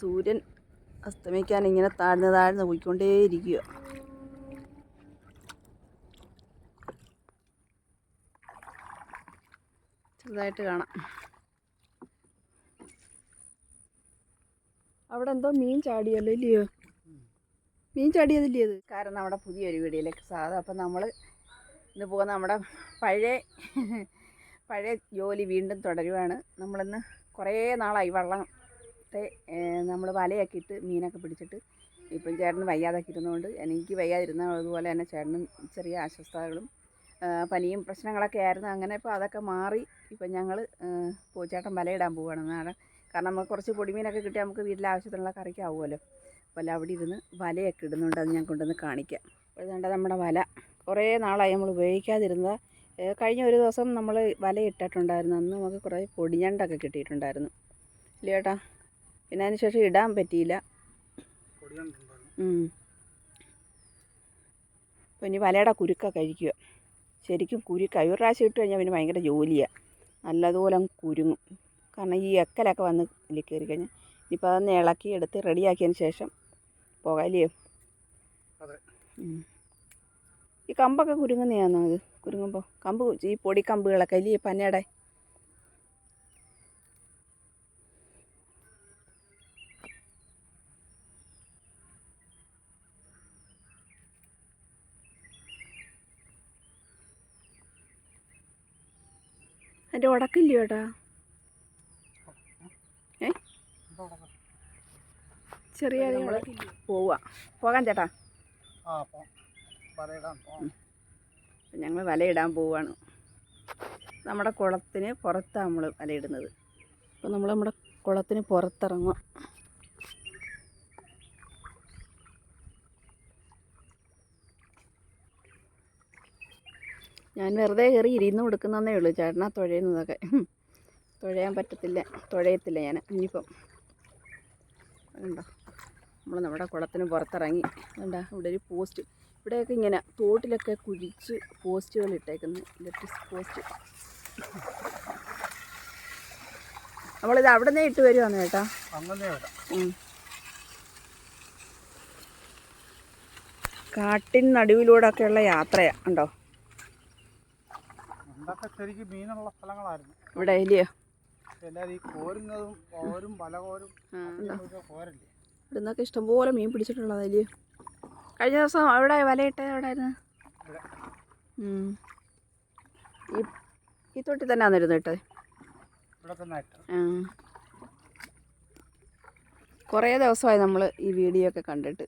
സൂര്യൻ അസ്തമിക്കാൻ ഇങ്ങനെ താഴ്ന്ന് താഴ്ന്ന് പോയിക്കൊണ്ടേയിരിക്കുക. ചെറുതായിട്ട് കാണാം. അവിടെ എന്തോ മീൻ ചാടിയല്ലോ ഇല്ലയോ? മീൻ ചാടിയതില്ലേ അത് കാരണം നമ്മുടെ പുതിയൊരു വീഡിയോയിലേക്ക് സാധാ അപ്പം നമ്മൾ ഇന്ന് പോകുന്ന നമ്മുടെ പഴയ പഴയ ജോലി വീണ്ടും തുടരുവാണ്. നമ്മളിന്ന് കുറേ നാളായി വള്ളത്തെ നമ്മൾ വലയൊക്കെ ഇട്ട് മീനൊക്കെ പിടിച്ചിട്ട് ഇപ്പം ചേട്ടന് വയ്യാതൊക്കെ ഇരുന്നുകൊണ്ട് എനിക്ക് വയ്യാതിരുന്ന അതുപോലെ തന്നെ ചേട്ടനും ചെറിയ അസ്വസ്ഥതകളും പനിയും പ്രശ്നങ്ങളൊക്കെ ആയിരുന്നു. അങ്ങനെ ഇപ്പോൾ അതൊക്കെ മാറി ഇപ്പം ഞങ്ങൾ പൂച്ചേട്ടൻ വലയിടാൻ പോവുകയാണ് നാളെ കാരണം നമുക്ക് കുറച്ച് പൊടിമീനൊക്കെ കിട്ടിയാൽ നമുക്ക് വീട്ടിലെ ആവശ്യത്തിനുള്ള കറിക്കാവുമല്ലോ അപ്പോൾ അവിടെ ഇരുന്ന് വലയൊക്കെ ഇടുന്നുണ്ട് അത് ഞാൻ കൊണ്ടുവന്ന് കാണിക്കാം. അപ്പോൾ ഇതുകൊണ്ട് നമ്മുടെ വല. കുറേ നാളായി നമ്മൾ ഉപയോഗിക്കാതിരുന്നത്. കഴിഞ്ഞ ഒരു ദിവസം നമ്മൾ വല ഇട്ടിട്ടുണ്ടായിരുന്നു. അന്ന് നമുക്ക് കുറേ പൊടിഞ്ഞണ്ടൊക്കെ കിട്ടിയിട്ടുണ്ടായിരുന്നു. ഇല്ല ചേട്ടാ പിന്നെ അതിന് ശേഷം ഇടാൻ പറ്റിയില്ല. അപ്പം ഇനി വലയുടെ കുരുക്ക കഴിക്കുക. ശരിക്കും കുരുക്ക. ഒരു പ്രാവശ്യം ഇട്ട് കഴിഞ്ഞാൽ പിന്നെ ഭയങ്കര ജോലിയാണ് നല്ലതുപോലെ കുരുങ്ങും. കാരണം ഈ എക്കലൊക്കെ വന്ന് ഇതിൽ കയറി കഴിഞ്ഞാൽ ഇനിയിപ്പോൾ അതൊന്ന് ഇളക്കി എടുത്ത് റെഡിയാക്കിയതിന് ശേഷം പോകാലിയോ. ഈ കമ്പൊക്കെ കുരുങ്ങുന്നതാണോ അത് കുരുങ്ങുമ്പോൾ കമ്പ് ഈ പൊടി കമ്പുകളൊക്കെ ഇല്ലേ ഈ പനയുടെ അതിന്റെ ഉടക്കില്ലയോ ചേട്ടാ ഏ? ചെറിയ പോവാ. പോവുക പോകാൻ ചേട്ടാ. ഞങ്ങൾ വലയിടാൻ പോവുകയാണ് നമ്മുടെ കുളത്തിന് പുറത്താണ് നമ്മൾ വലയിടുന്നത്. അപ്പോൾ നമ്മൾ നമ്മുടെ കുളത്തിന് പുറത്തിറങ്ങുക ഞാൻ വെറുതെ കയറി ഇരുന്ന് കൊടുക്കുന്നതേ ഉള്ളൂ. ചേട്ടനാ തുഴയുന്നതൊക്കെ. തുഴയാൻ പറ്റത്തില്ല. തുഴയത്തില്ല ഞാൻ. ഇനിയിപ്പം കണ്ടോ? നമ്മൾ നമ്മുടെ കുളത്തിന് പുറത്തിറങ്ങി. കണ്ടാ? ഇവിടെ ഒരു പോസ്റ്റ്. ഇവിടെയൊക്കെ ഇങ്ങനെ തോട്ടിലൊക്കെ കുഴിച്ച് പോസ്റ്റുകൾ ഇട്ടേക്കുന്നു. Electric post. നമ്മളിത് അവിടെ നിന്നേ ഇട്ട് വരുവാന്ന് കേട്ടാ കാട്ടിൻ നടുവിലൂടെ ഒക്കെയുള്ള യാത്രയാണ് ഉണ്ടോ പണ്ടൊക്കെ ശരിക്കും മീനുള്ള സ്ഥലങ്ങളായിരുന്നു. ഇവിടെ ഇല്ലയോ? എല്ലാവരും ഈ കോരുന്നതും കോരും വല കോരും ഇതൊക്കെ കോരല്ലേ? ഇവിടെ നിന്നൊക്കെ ഇഷ്ടംപോലെ മീൻ പിടിച്ചിട്ടുള്ളതല്ലയോ കഴിഞ്ഞ ദിവസം അവിടെ വലയിട്ട എവിടെ ആയിരുന്നു ഈ ഈ തൊട്ടി തന്നെ ആന്നിരുന്നു ഇട്ടത് കുറേ ദിവസമായി നമ്മൾ ഈ വീഡിയോ ഒക്കെ കണ്ടിട്ട്.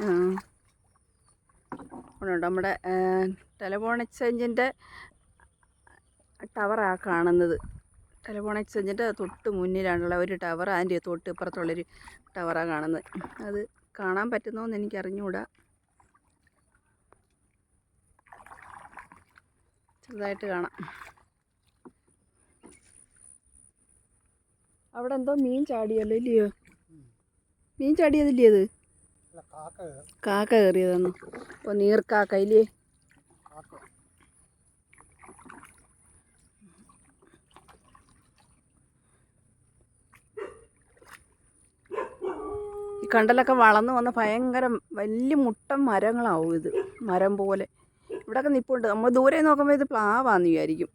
ആ. ഉണ്ട്. നമ്മുടെ ടെലഫോൺ എക്സ്ചേഞ്ചിന്റെ ടവറാണ് കാണുന്നത്. ടെലഫോൺ എക്സ്ചേഞ്ചിന്റെ തൊട്ട് മുന്നിലാണുള്ള ഒരു ടവർ അതിന്റെ തൊട്ട് ഇപ്പുറത്തുള്ളൊരു ടവറാണ് കാണുന്നത്. അത് കാണാൻ പറ്റുന്നോന്ന് എനിക്ക് അറിഞ്ഞുകൂടാ ചെറുതായിട്ട് കാണാം. അവിടെ എന്തോ മീൻ ചാടിയല്ലോ ഇല്ലയോ? മീൻ ചാടിയതില്ലേ അത്? കാക്ക കയറും. കാക്ക കയറിയതെന്നു. അപ്പോൾ നീർക്കാക്ക ഇല്ലേ ഈ കണ്ടലൊക്കെ വളർന്നു വന്ന് ഭയങ്കര വലിയ മുട്ടൻ മരങ്ങളാവും ഇത്. മരം പോലെ. ഇവിടെയൊക്കെ നിപ്പുണ്ട്. നമ്മൾ ദൂരെ നോക്കുമ്പോൾ ഇത് പ്ലാവാന്ന് വിചാരിക്കും.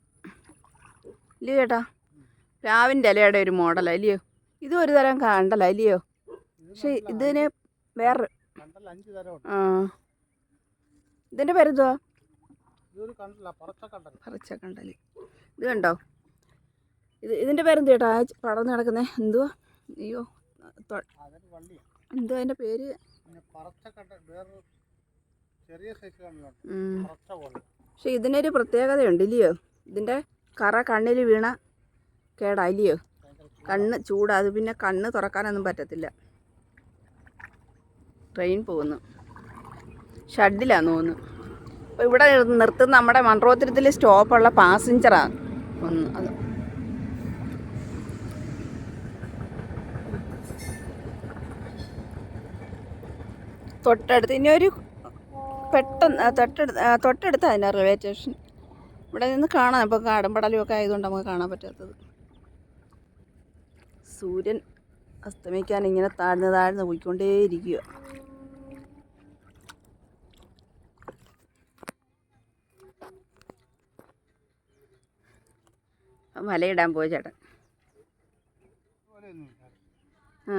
ഇല്ലയോ ചേട്ടാ? പ്ലാവിന്റെ ഇലയുടെ ഒരു മോഡലാണ് ഇല്ലയോ? ഇതും ഒരു തരം കണ്ടല ഇല്ലയോ? പക്ഷെ ഇതിന് വേറെ ആ. ഇതിന്റെ പേരെന്തുവാ? ഇതൊരു കണ്ടല്ല പറച്ച കണ്ടൽ പറിച്ച കണ്ടൽ ഇത് കണ്ടോ? ഇത് ഇതിന്റെ പേരെന്ത് ചേട്ടാ? പടർന്നു കിടക്കുന്നത് എന്തുവാ? അയ്യോ എന്തുവാ അതിന്റെ പേര്? പക്ഷെ ഇതിനൊരു പ്രത്യേകതയുണ്ട് ഇല്ലയോ? ഇതിന്റെ കറ കണ്ണിൽ വീണ കേടാ ഇല്ലയോ? കണ്ണ് ചൂടാ. അത് പിന്നെ കണ്ണ് തുറക്കാനൊന്നും പറ്റത്തില്ല. ട്രെയിൻ പോകുന്നു. ഷഡിലാണ് തോന്നുന്നു അപ്പോൾ ഇവിടെ നിർത്തുന്ന നമ്മുടെ മൺറോത്തിരത്തിൽ സ്റ്റോപ്പുള്ള പാസഞ്ചറാണ് ഒന്ന് അത്. തൊട്ടടുത്ത് ഇനി ഒരു പെട്ടെന്ന് തൊട്ടടുത്ത് തൊട്ടടുത്ത് അതിന്റെ റെയിൽവേ സ്റ്റേഷൻ. ഇവിടെ നിന്ന് കാണാം ഇപ്പോൾ കാടും പടലും ഒക്കെ ആയതുകൊണ്ട് നമുക്ക് കാണാൻ പറ്റാത്തത്. സൂര്യൻ അസ്തമിക്കാൻ ഇങ്ങനെ താഴ്ന്ന് താഴ്ന്ന് പോയിക്കൊണ്ടേയിരിക്കുക വലയിടാൻ പോയ ചേട്ടൻ. ആ.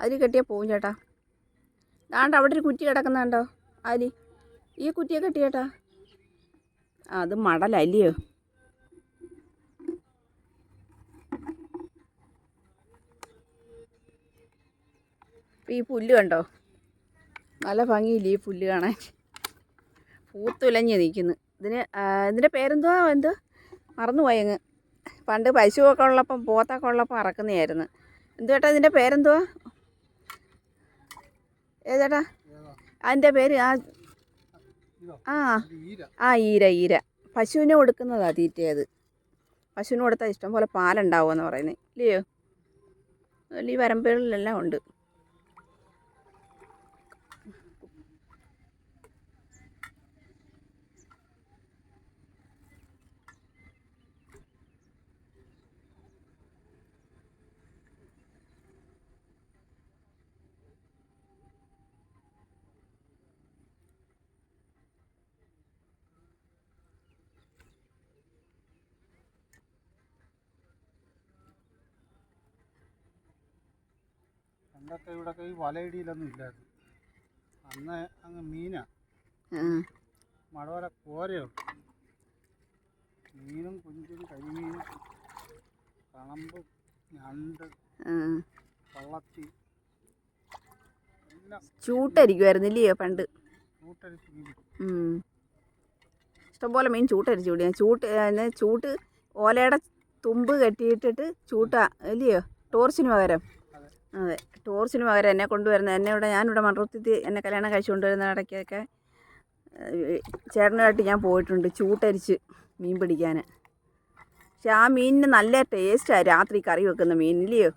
അതിൽ കെട്ടിയാൽ പോവും ചേട്ടാ. ദാണ്ട് അവിടെ ഒരു കുറ്റി കിടക്കുന്നുണ്ടോ? അരി ഈ കുറ്റിയെ കെട്ടിയേട്ടാ അത് മടലല്ലയോ? ഈ പുല്ല് കണ്ടോ? നല്ല ഭംഗിയില്ലേ ഈ പുല്ല് കാണാൻ? പൂത്തുലഞ്ഞ് നിൽക്കുന്നു. ഇതിന് ഇതിന്റെ പേരെന്തുവാ എന്തോ മറന്നുപോയങ്ങ് പണ്ട് പശുവൊക്കെ ഉള്ളപ്പം പോത്തൊക്കെ ഉള്ളപ്പം അറക്കുന്നതായിരുന്നു. എന്തുവേട്ടാ ഇതിന്റെ പേരെന്തുവാ? ഏതേട്ടാ? അതിന്റെ പേര് ആ ആ ആ ഈര ഈര. പശുവിന് കൊടുക്കുന്നതാ തീറ്റയത്. പശുവിന് കൊടുത്താൽ ഇഷ്ടം പോലെ പാലുണ്ടാവുമെന്ന് പറയുന്നത് ഇല്ലയോ? ഈ വരമ്പുകളിലെല്ലാം ഉണ്ട്. പണ്ടൊക്കെ ഇവിടെയൊക്കെ ഈ വലയിടിയിലൊന്നും ഇല്ലായിരുന്നു. അന്ന് അങ്ങ് മീനാ. ആ, മഴവല കോരയുണ്ട് മീനും കുഞ്ചും കരിമീനും കണമ്പും ഞണ്ട് വള്ളത്തി ചൂട്ടരിക്കുമായിരുന്നില്ലയോ പണ്ട്. ഇഷ്ടംപോലെ മീൻ ചൂട്ടരിച്ചു കൂടി ചൂട്ട് ചൂട്ട് ഓലയുടെ തുമ്പ് കെട്ടിയിട്ടിട്ട് ചൂട്ട ഇല്ലയോ? ടോർച്ചിന് പകരം. അതെ. ടൂറിസ്റ്റിന് ടോർച്ചിന് പകരം എന്നെ കൊണ്ടുവരുന്നത്. എന്നെ ഇവിടെ ഞാനിവിടെ മൺറൂത്തി എന്നെ കല്യാണം കഴിച്ചു കൊണ്ടുവരുന്ന ഇടയ്ക്കൊക്കെ ചേട്ടനുമായിട്ട് ഞാൻ പോയിട്ടുണ്ട് ചൂട്ടരിച്ച് മീൻ പിടിക്കാൻ പക്ഷെ ആ മീനിന് നല്ല ടേസ്റ്റാണ് രാത്രി കറി വെക്കുന്ന മീൻ ഇല്ലയോ?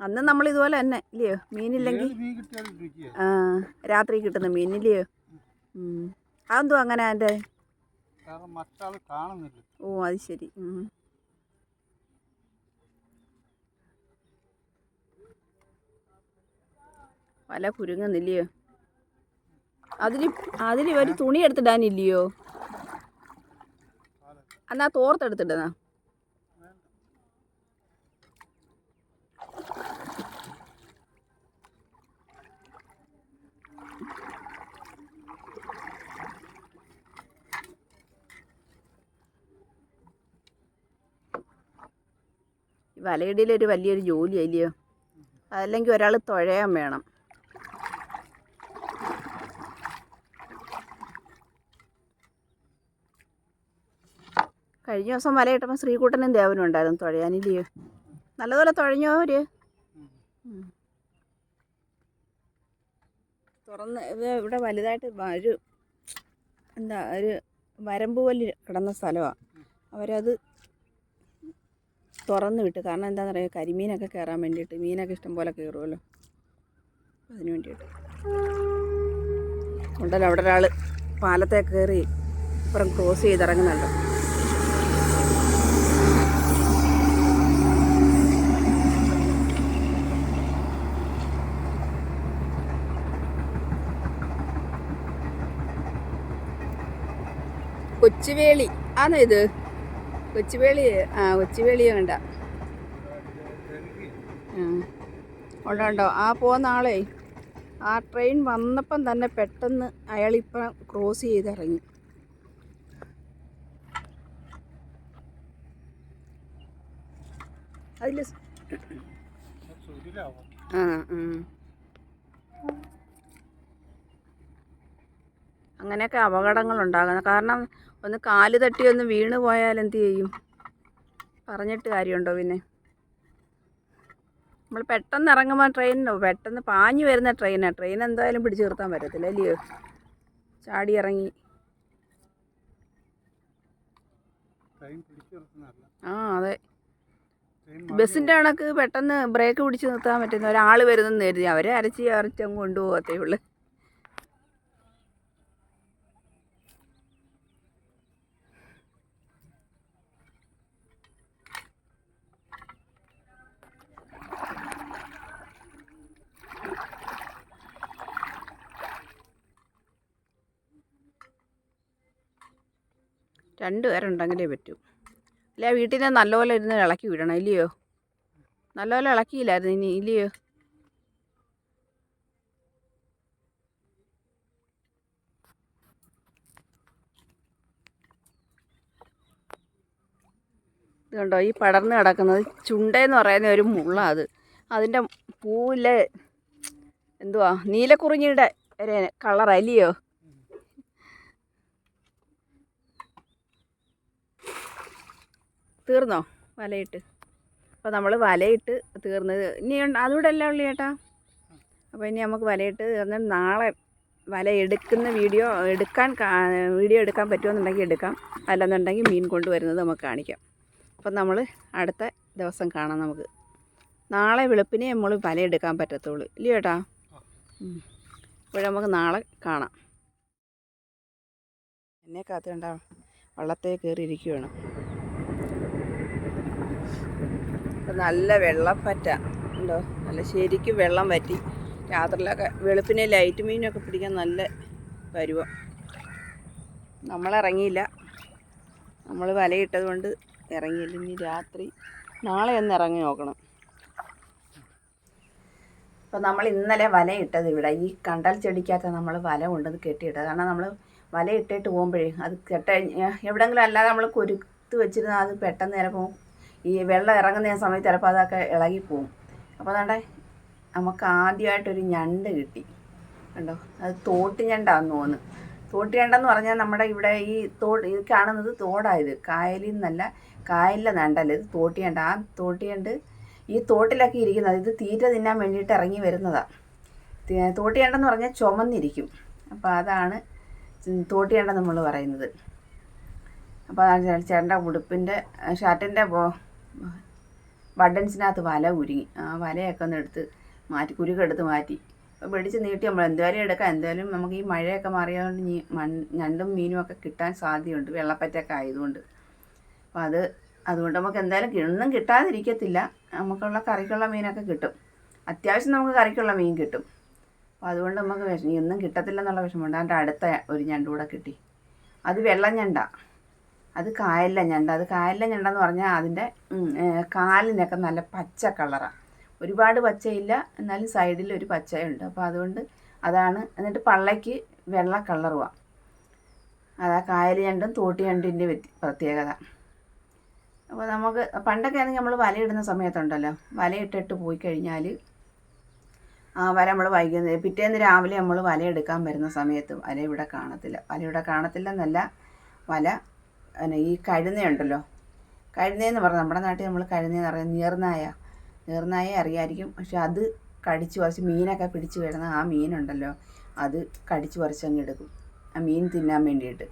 അന്ന് നമ്മൾ ഇതുപോലെ തന്നെ ഇല്ലയോ? മീനില്ലെങ്കിൽ രാത്രി കിട്ടുന്ന മീൻ ഇല്ലയോ? അതെന്തോ അങ്ങനെ അതിന്റെ? ഓ അത് ശരി. വല കുരുങ്ങുന്നില്ലയോ അതിന് അതിന് ഒരു തുണി എടുത്തിടാനില്ലയോ? എന്നാ തോർത്തെടുത്തിടുന്ന വലയിടയിൽ ഒരു വലിയൊരു ജോലി അല്ലയോ അതല്ലെങ്കിൽ ഒരാൾ തുഴയാൻ വേണം. കഴിഞ്ഞ ദിവസം വലയിട്ടപ്പോൾ ശ്രീകുട്ടനും ദേവനും ഉണ്ടായിരുന്നു തുഴയാനില്ലയോ നല്ലതുപോലെ തുഴഞ്ഞോ. ഉം. തുറന്ന് ഇത് ഇവിടെ വലുതായിട്ട് ഒരു എന്താ ഒരു വരമ്പ് പോലെ കിടന്ന സ്ഥലമാണ് അവരത് തുറന്ന് വിട്ടു. കാരണം എന്താണെന്ന് പറയുക കരിമീനൊക്കെ കയറാൻ വേണ്ടിയിട്ട്. മീനൊക്കെ ഇഷ്ടം പോലെ കയറുമല്ലോ അതിന് വേണ്ടിയിട്ട്. ഉണ്ടല്ലോ അവിടെ ഒരാൾ പാലത്തെ കയറി ഇപ്പുറം ക്രോസ് ചെയ്തിറങ്ങുന്നുണ്ട്. കൊച്ചുവേളി. ആണോ ഇത്? കൊച്ചുവേളി ആ കൊച്ചുവേളി ഡൽഹി ഉണ്ടോ ഉണ്ടോ ആ പോകുന്ന ആളെ ആ ട്രെയിൻ വന്നപ്പം തന്നെ പെട്ടെന്ന് അയാളിപ്പം ക്രോസ് ചെയ്തിറങ്ങി. അതിൽ. അങ്ങനെയൊക്കെ അപകടങ്ങളുണ്ടാകുന്നത് കാരണം ഒന്ന് കാൽ തട്ടി ഒന്ന് വീണ് പോയാൽ എന്ത് ചെയ്യും? പറഞ്ഞിട്ട് കാര്യമുണ്ടോ പിന്നെ? നമ്മൾ പെട്ടെന്ന് ഇറങ്ങുമ്പോൾ ട്രെയിനിനോ പെട്ടെന്ന് പാഞ്ഞു വരുന്ന ട്രെയിനാണ് ട്രെയിൻ എന്തായാലും പിടിച്ചു നിർത്താൻ പറ്റത്തില്ല അല്ലയോ? ചാടി ഇറങ്ങി. ആ അതെ. ബസ്സിന്റെ കണക്ക് പെട്ടെന്ന് ബ്രേക്ക് പിടിച്ച് നിർത്താൻ പറ്റുന്ന ഒരാൾ വരുന്നെന്ന് കരുതി. അവരെ അരച്ച് അരച്ചങ്ങ് കൊണ്ടുപോകത്തേ ഉള്ളു. രണ്ട് പേരുണ്ടെങ്കിലേ പറ്റൂ. അല്ല വീട്ടിൽ നിന്ന് നല്ലപോലെ ഇരുന്ന് ഇളക്കി വിടണം ഇല്ലയോ? നല്ലപോലെ ഇളക്കിയില്ലായിരുന്നു ഇനി ഇല്ലയോ? ഇതുണ്ടോ ഈ പടർന്ന് കിടക്കുന്നത് ചുണ്ടെന്ന് പറയുന്ന ഒരു മുള്ള അത്. അതിന്റെ പൂവിലെ എന്തുവാ നീലക്കുറിഞ്ഞിയുടെ ഒരു കളർ അല്ലയോ തീർന്നോ? വലയിട്ട്. അപ്പോൾ നമ്മൾ വലയിട്ട് തീർന്നത് ഇനി അതുകൂടെ അല്ല ഉള്ളി ചേട്ടാ അപ്പോൾ ഇനി നമുക്ക് വലയിട്ട് തീർന്ന് നാളെ വല എടുക്കുന്ന വീഡിയോ എടുക്കാൻ വീഡിയോ എടുക്കാൻ പറ്റുമെന്നുണ്ടെങ്കിൽ എടുക്കാം. അല്ലെന്നുണ്ടെങ്കിൽ മീൻ കൊണ്ടുവരുന്നത് നമുക്ക് കാണിക്കാം. അപ്പം നമ്മൾ അടുത്ത ദിവസം കാണാം നമുക്ക്. നാളെ വെളുപ്പിനെ നമ്മൾ വല എടുക്കാൻ പറ്റത്തുള്ളൂ. ഇല്ല ചേട്ടാ. അപ്പോൾ നമുക്ക് നാളെ കാണാം. എന്നെ കാത്തുണ്ടാവും വള്ളത്തെ കയറി ഇരിക്കുകയാണ് ഇപ്പം നല്ല വെള്ളപ്പറ്റ ഉണ്ടോ? നല്ല ശരിക്കും വെള്ളം പറ്റി രാത്രിയിലൊക്കെ വെളുപ്പിനെ ലൈറ്റ് മീനൊക്കെ പിടിക്കാൻ നല്ല പരുവം. നമ്മളിറങ്ങിയില്ല. നമ്മൾ വലയിട്ടത് കൊണ്ട് ഇറങ്ങിയില്ല. ഇനി രാത്രി നാളെ ഒന്ന് ഇറങ്ങി നോക്കണം. അപ്പോൾ നമ്മൾ ഇന്നലെ വലയിട്ടത് ഇവിടെ. ഈ കണ്ടൽ ചെടിക്കകത്ത് നമ്മൾ വല കൊണ്ടത് കെട്ടിയിട്ടത്. കാരണം നമ്മൾ വല ഇട്ടിട്ട് പോകുമ്പോഴേ അത് കെട്ട എവിടെങ്കിലും അല്ലാതെ നമ്മൾ കുരുത്ത് വെച്ചിരുന്നാൽ അത് പെട്ടെന്ന് ചിലപ്പോൾ ഈ വെള്ളം ഇറങ്ങുന്ന സമയത്ത് ചിലപ്പോൾ അതൊക്കെ ഇളകിപ്പോവും അപ്പോൾ അതാണ്ടേ നമുക്ക് ആദ്യമായിട്ടൊരു ഞണ്ട് കിട്ടി. കണ്ടോ? അത് തോട്ട് ഞണ്ടാന്ന് തോന്നുന്നു. തോട്ട് ഞണ്ടെന്ന് പറഞ്ഞാൽ നമ്മുടെ ഇവിടെ ഈ തോട് ഇത് കാണുന്നത് തോടായത് കായലിൽ നിന്നല്ല കായലിലെ ഞണ്ടല്ല ഇത്. തോട്ടി ഞണ്ട്. ആ തോട്ടി ഞണ്ട് ഈ തോട്ടിലൊക്കെ ഇരിക്കുന്നത് ഇത് തീറ്റ തിന്നാൻ വേണ്ടിയിട്ട് ഇറങ്ങി വരുന്നതാണ് തോട്ടി ഞണ്ടെന്ന് പറഞ്ഞാൽ ചുമന്നിരിക്കും. അപ്പോൾ അതാണ് തോട്ടി ഞണ്ടെന്ന് നമ്മൾ പറയുന്നത്. അപ്പോൾ ചേട്ടന്റെ ഉടുപ്പിന്റെ ഷർട്ടിന്റെ ബട്ടൺസിനകത്ത് വല ഉരുങ്ങി ആ വലയൊക്കെ ഒന്ന് എടുത്ത് മാറ്റി കുരുക്കെടുത്ത് മാറ്റി. അപ്പോൾ പിടിച്ച് നീട്ടി നമ്മൾ എന്തായാലും എടുക്കാം. എന്തായാലും നമുക്ക് ഈ മഴയൊക്കെ മാറിയതുകൊണ്ട് ഇനി മൺ ഞണ്ടും മീനും ഒക്കെ കിട്ടാൻ സാധ്യതയുണ്ട്. വെള്ളപ്പറ്റൊക്കെ ആയതുകൊണ്ട്. അപ്പോൾ അത് അതുകൊണ്ട് നമുക്ക് എന്തായാലും ഒന്നും കിട്ടാതിരിക്കത്തില്ല. നമുക്കുള്ള കറിക്കുള്ള മീനൊക്കെ കിട്ടും. അത്യാവശ്യം നമുക്ക് കറിക്കുള്ള മീൻ കിട്ടും. അപ്പോൾ അതുകൊണ്ട് നമുക്ക് വിഷമം ഒന്നും കിട്ടത്തില്ല എന്നുള്ള വിഷമമുണ്ട്. അതിന്റെ അടുത്ത ഒരു ഞണ്ട് കൂടെ കിട്ടി. അത് വെള്ളം ഞണ്ട. അത് കായലിലെ ഞണ്ട്. അത് കായലിലെ ഞണ്ടെന്ന് പറഞ്ഞാൽ അതിന്റെ കാലിനൊക്കെ നല്ല പച്ച കളറാണ് ഒരുപാട് പച്ചയില്ല എന്നാലും സൈഡിൽ ഒരു പച്ചയുണ്ട്. അപ്പോൾ അതുകൊണ്ട് അതാണ് എന്നിട്ട് പള്ളയ്ക്ക് വെള്ള കളറുമാണ് അതാ കായൽ ഞണ്ടും തോട്ടി ഞണ്ടിന്റെ പ്രത്യേകത. അപ്പോൾ നമുക്ക് പണ്ടൊക്കെ ആണെങ്കിൽ നമ്മൾ വലയിടുന്ന സമയത്തുണ്ടല്ലോ. വലയിട്ടിട്ട് പോയി കഴിഞ്ഞാൽ ആ വല നമ്മൾ വൈകുന്നേരം പിറ്റേന്ന് രാവിലെ നമ്മൾ വല എടുക്കാൻ വരുന്ന സമയത്ത് വല ഇവിടെ കാണത്തില്ല. വല ഇവിടെ കാണത്തില്ല എന്നല്ല വല ഈ കഴുന്നയുണ്ടല്ലോ കഴുന്നയെന്ന് പറഞ്ഞാൽ നമ്മുടെ നാട്ടിൽ നമ്മൾ കഴുന്നയെന്ന് പറയുന്നത് നീർനായ. നീർനായ അറിയായിരിക്കും. പക്ഷെ അത് കടിച്ചു പറിച്ച് മീനൊക്കെ പിടിച്ച് കിടന്ന ആ മീനുണ്ടല്ലോ. അത് കടിച്ചു പറിച്ചങ്ങ് എടുക്കും. ആ മീൻ തിന്നാൻ വേണ്ടിയിട്ട്.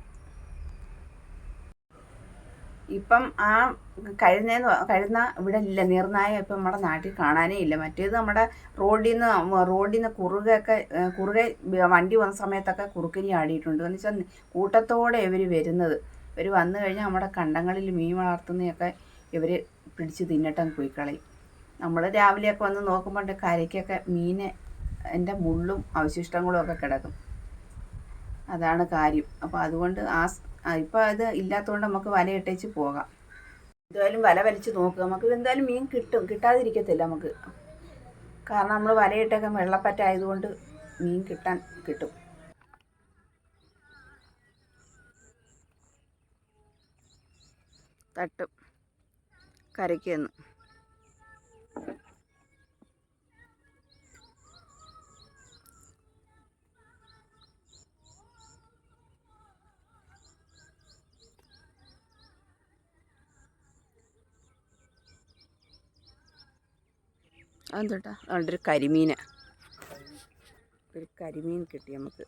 ഇപ്പം ആ കഴുന്നേന്ന് കഴുന്ന ഇവിടെ ഇല്ല. നീർനായ ഇപ്പം നമ്മുടെ നാട്ടിൽ കാണാനേ ഇല്ല. മറ്റേത് നമ്മുടെ റോഡിൽ നിന്ന് റോഡിൽ നിന്ന് കുറുകയൊക്കെ കുറുകെ വണ്ടി വന്ന സമയത്തൊക്കെ കുറുക്കിനി ആടിയിട്ടുണ്ട്. എന്ന് വെച്ചാൽ കൂട്ടത്തോടെ ഇവർ വരുന്നത്. ഇവർ വന്നു കഴിഞ്ഞാൽ നമ്മുടെ കണ്ടങ്ങളിൽ മീൻ വളർത്തുന്നതൊക്കെ ഇവർ പിടിച്ച് തിന്നിട്ടങ്ങ് പോയി കളയും നമ്മൾ രാവിലെയൊക്കെ വന്ന് നോക്കുമ്പോൾ കരയ്ക്കൊക്കെ മീന് എന്റെ മുള്ളും അവശിഷ്ടങ്ങളും ഒക്കെ കിടക്കും. അതാണ് കാര്യം. അപ്പോൾ അതുകൊണ്ട് ആ ഇപ്പോൾ അത് ഇല്ലാത്തതുകൊണ്ട് നമുക്ക് വല ഇട്ടേച്ച് പോകാം. എന്തായാലും വല വലിച്ച് നോക്കുക നമുക്ക് എന്തായാലും മീൻ കിട്ടും. കിട്ടാതിരിക്കത്തില്ല നമുക്ക്. കാരണം നമ്മൾ വലയിട്ടൊക്കെ വെള്ളപ്പറ്റായതുകൊണ്ട് മീൻ കിട്ടാൻ കിട്ടും. തട്ടും. കരയ്ക്ക് നിന്ന് അതെന്താ ഒരു കരിമീൻ ഒരു കരിമീൻ കിട്ടി നമുക്ക്.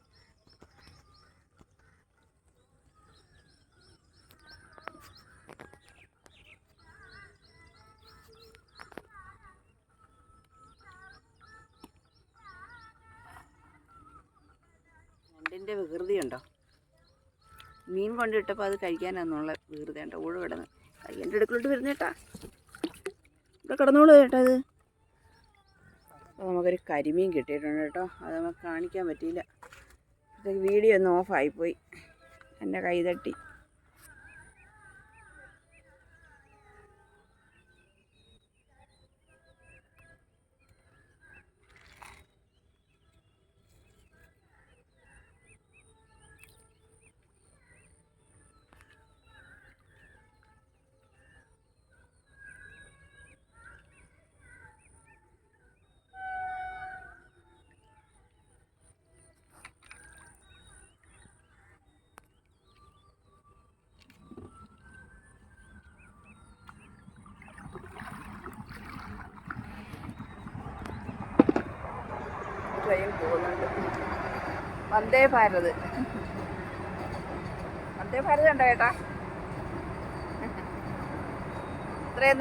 മീൻ കൊണ്ടിട്ടപ്പോൾ അത് കഴിക്കാനാന്നുള്ള വികൃതി ഉണ്ട് ഊഴ കിടന്ന്. കയ്യന്റെ അടുക്കളോട്ട് വരുന്നേട്ടാ ഇവിടെ കിടന്നോളൂ ചേട്ടാ അത് നമുക്കൊരു കരിമീൻ കിട്ടിയിട്ടുണ്ട് കേട്ടോ. അത് നമുക്ക് കാണിക്കാൻ പറ്റിയില്ല. വീഡിയോ ഒന്ന് ഓഫായിപ്പോയി എന്റെ കൈ തട്ടി. ട്രെയിൻ പോകുന്നുണ്ട്. വന്ദേ ഭാരത്. വന്ദേ ഭാരത് ഉണ്ടോ ചേട്ടാ ഇത്രയും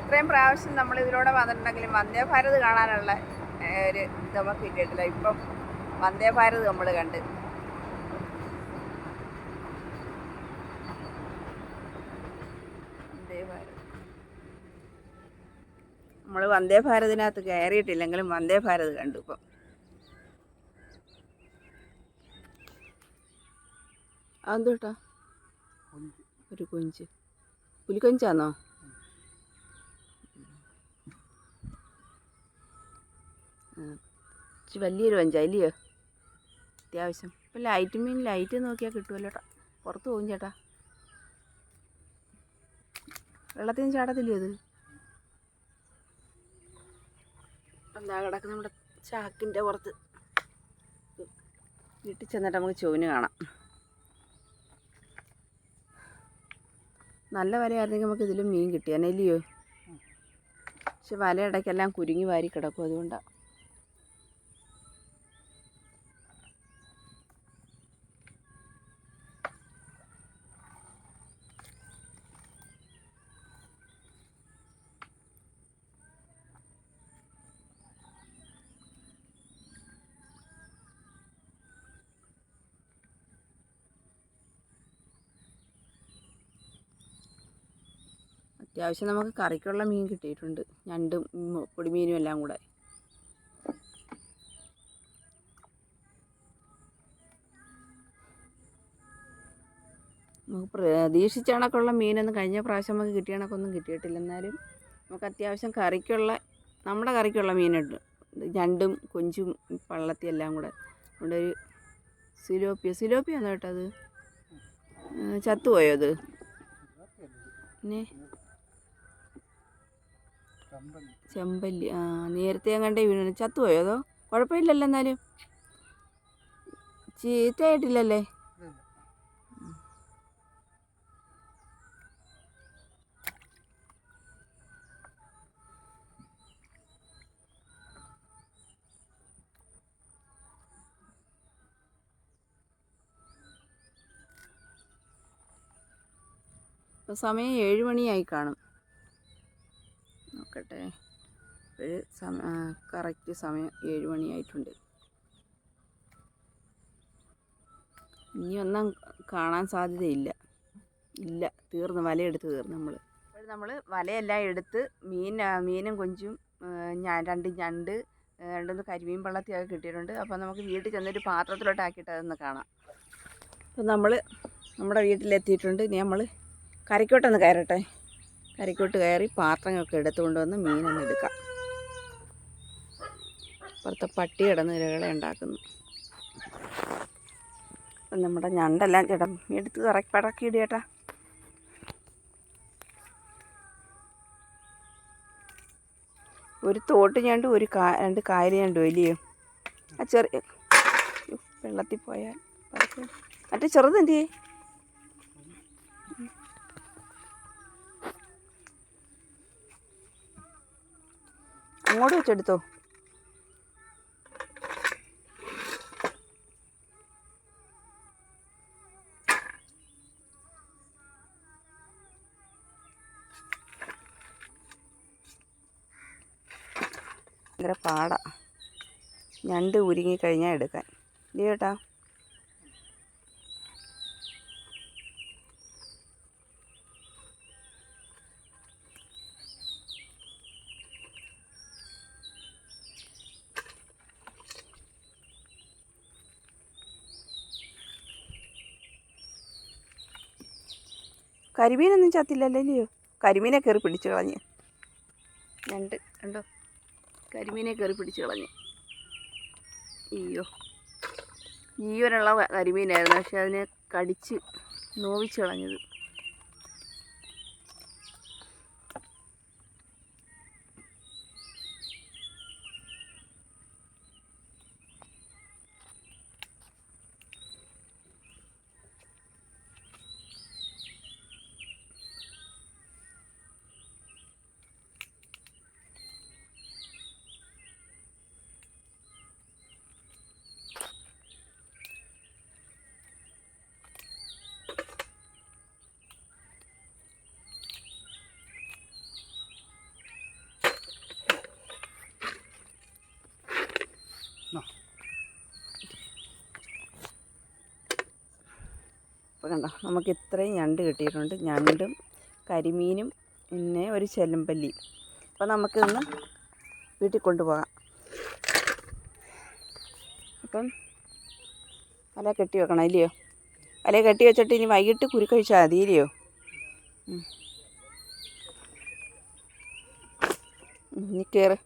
ഇത്രയും പ്രാവശ്യം നമ്മൾ ഇതിലൂടെ വന്നിട്ടുണ്ടെങ്കിലും വന്ദേ ഭാരത് കാണാനുള്ള ഒരു ഇത് നമുക്ക് കിട്ടിയിട്ടില്ല. ഇപ്പം വന്ദേ ഭാരത് നമ്മൾ കണ്ട് വന്ദേ ഭാരത് നമ്മൾ വന്ദേ ഭാരതിനകത്ത് കയറിയിട്ടില്ലെങ്കിലും വന്ദേ ഭാരത് കണ്ടു ഇപ്പം. അതെന്തോട്ടാ? ഒരു കൊഞ്ച്. പുലിക്കൊഞ്ചാന്നോ? ഇച്ചിരി വലിയൊരു കൊഞ്ചാ ഇല്ലയോ? അത്യാവശ്യം. ഇപ്പം ലൈറ്റ് മീൻ ലൈറ്റ് നോക്കിയാൽ കിട്ടുമല്ലോ ചേട്ടാ പുറത്ത് പോകും ചേട്ടാ. വെള്ളത്തിൽ ചാടത്തില്ലേ അത് എന്താ കിടക്കുന്ന നമ്മുടെ ചാക്കിന്റെ പുറത്ത്. വീട്ടിൽ ചെന്നിട്ട് നമുക്ക് ചൊവ്ന് കാണാം. നല്ല വലയായിരുന്നെങ്കിൽ നമുക്ക് ഇതിലും മീൻ കിട്ടിയാനല്ലയോ പക്ഷെ വലയിടയ്ക്കെല്ലാം കുരുങ്ങി വാരി കിടക്കും. അതുകൊണ്ടാണ് അത്യാവശ്യം നമുക്ക് കറിക്കുള്ള മീൻ കിട്ടിയിട്ടുണ്ട്. ഞണ്ടും പൊടിമീനും എല്ലാം കൂടെ. നമുക്ക് പ്രതീക്ഷിച്ച കണക്കുള്ള മീനൊന്നും കഴിഞ്ഞ പ്രാവശ്യം നമുക്ക് കിട്ടിയ കണക്കൊന്നും കിട്ടിയിട്ടില്ല. എന്നാലും നമുക്ക് അത്യാവശ്യം കറിക്കുള്ള നമ്മുടെ കറിക്കുള്ള മീനുണ്ട്. ഞണ്ടും കൊഞ്ചും പള്ളത്തി എല്ലാം കൂടെ. അതുകൊണ്ട് ഒരു സിലോപ്പിയ സിലോപ്പിയാണോ കേട്ടോ അത്? ചത്തുപോയോ അത്? പിന്നെ? ചമ്പല്ലി. ആ നേരത്തെ കണ്ടേ വീണു. ചത്തുപോയോ അതോ? കുഴപ്പമില്ലല്ലോ എന്നാലും. ചീത്തയായിട്ടില്ലല്ലേ? സമയം ഏഴ് മണിയായി കാണും. നോക്കട്ടെ ഒരു സമ കറക്റ്റ് സമയം ഏഴ് മണിയായിട്ടുണ്ട്. ഇനി ഒന്നും കാണാൻ സാധ്യതയില്ല. ഇല്ല. തീർന്ന് വലയെടുത്ത് തീർന്നു നമ്മൾ അപ്പോൾ നമ്മൾ വലയെല്ലാം എടുത്ത് മീൻ മീനും കൊഞ്ചും ഞാൻ രണ്ട് ഞണ്ട് രണ്ടൊന്ന് കരിമീൻ പള്ളത്തിയൊക്കെ കിട്ടിയിട്ടുണ്ട്. അപ്പോൾ നമുക്ക് വീട്ടിൽ ചെന്നൊരു പാത്രത്തിലോട്ട് ആക്കിയിട്ട് അതൊന്ന് കാണാം. അപ്പോൾ നമ്മൾ നമ്മുടെ വീട്ടിലെത്തിയിട്ടുണ്ട്. ഇനി നമ്മൾ കരയ്ക്കോട്ടൊന്ന് കയറട്ടെ. കറിക്കോട്ട് കയറി പാത്രങ്ങളൊക്കെ എടുത്തുകൊണ്ട് വന്ന് മീനൊന്ന് എടുക്കാം. അപ്പുറത്തെ പട്ടി കിടന്ന് ഇരകളെ ഉണ്ടാക്കുന്നു. നമ്മുടെ ഞണ്ടെല്ലാം ചേട്ടാ എടുത്ത് ഇറക്കി പടക്കി ചേട്ടാ. ഒരു തോട്ട് ഞണ്ടും ഒരു കാ രണ്ട് കായൽ ഞണ്ട് വലിയോ. ആ ചെറിയ വെള്ളത്തിൽ പോയാൽ. മറ്റേ ചെറുതെന്തിയേ? അങ്ങോട്ട് വെച്ചെടുത്തോ. ഭയങ്കര പാടാ. ഞണ്ട് ഉരുങ്ങി കഴിഞ്ഞാൽ എടുക്കാൻ. ഇല്ലേ ചേട്ടാ കരിമീനൊന്നും ചത്തില്ലല്ലോ കരിമീനെ കയറി പിടിച്ചു കളഞ്ഞ്. രണ്ട് കണ്ടോ? കരിമീനെ കയറി പിടിച്ചു കളഞ്ഞ്. അയ്യോ. ജീവനുള്ള കരിമീനായിരുന്നു പക്ഷെ അതിനെ കടിച്ച് നോവിച്ച് കളഞ്ഞത്. അപ്പോൾ കണ്ടോ നമുക്ക് ഇത്രയും ഞണ്ട് കിട്ടിയിട്ടുണ്ട്. ഞണ്ടും കരിമീനും പിന്നെ ഒരു ചെലമ്പല്ലി അപ്പോൾ നമുക്കിന്ന് വീട്ടിൽ കൊണ്ടുപോകാം. അപ്പം വല കെട്ടി വെക്കണം ഇല്ലയോ? വല കെട്ടി വെച്ചിട്ട് ഇനി വൈകിട്ട് കുരുക്കഴിച്ചാൽ മതി ഇല്ലയോ? ഇനി കയറ്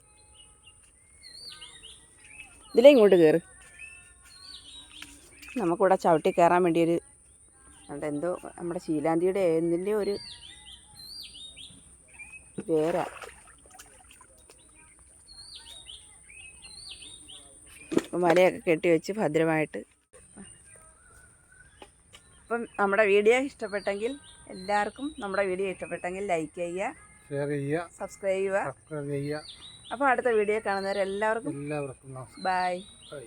ഇതിലേ ഇങ്ങോട്ട് കയറ് നമുക്കിവിടെ ചവിട്ടി കയറാൻ വേണ്ടി ഒരു അവിടെ എന്തോ നമ്മുടെ ശീലാന്തിയുടെ എന്തിന്റെ ഒരു വേരാ വലയൊക്കെ കെട്ടി വെച്ച് ഭദ്രമായിട്ട്. അപ്പം നമ്മുടെ വീഡിയോ ഇഷ്ടപ്പെട്ടെങ്കിൽ എല്ലാവർക്കും നമ്മുടെ വീഡിയോ ഇഷ്ടപ്പെട്ടെങ്കിൽ ലൈക്ക് ചെയ്യുക ഷെയർ ചെയ്യുക സബ്സ്ക്രൈബ് ചെയ്യുക. സബ്സ്ക്രൈബ് ചെയ്യുക. അപ്പോൾ അടുത്ത വീഡിയോ കാണുന്നവരെല്ലാവർക്കും എല്ലാവർക്കും ബൈ. ബൈ.